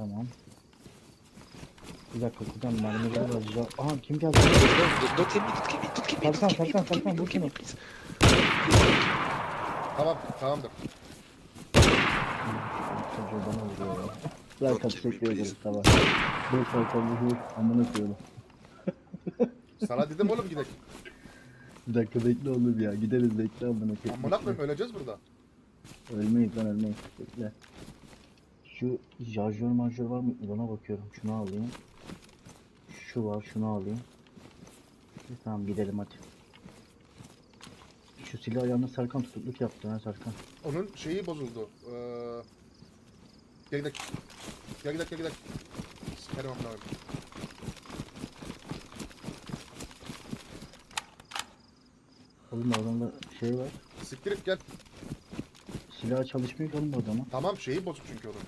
Tamam. Bir dakika kuzen mermileri var. güzel. Aha kim geldi? Tut kemiği Serkan, tut kemiği Serkan, tut Serkan, kemiği vur şunu. Tamam tamamdır. Çocuğu bana vuruyor ya. Atıp kirli bekliyoruz please. tamam. Dur Serkan vur. Amına koyalım. Sana dedim oğlum gidelim. Bir dakika bekle oğlum ya. Gideriz bekle amına koyayım. Amına koyayım öleceğiz burada. Ölmeyiz lan ölmeyiz. Bekle. Şu şarjör marjör var mı? Ona bakıyorum. Şunu alayım. Şu var. Şunu alayım. E, Tamam gidelim hadi. Şu silah ayağını Serkan tutukluk yaptı ha Serkan. Onun şeyi bozuldu. Ee... Gel gidelim. Gel gidelim gel gidelim. Sikerim amına koyayım. Oğlum adamda şey var. Siktir et gel. Silah çalışmıyor ki oğlum bu adamın. Tamam şeyi bozuk çünkü onun.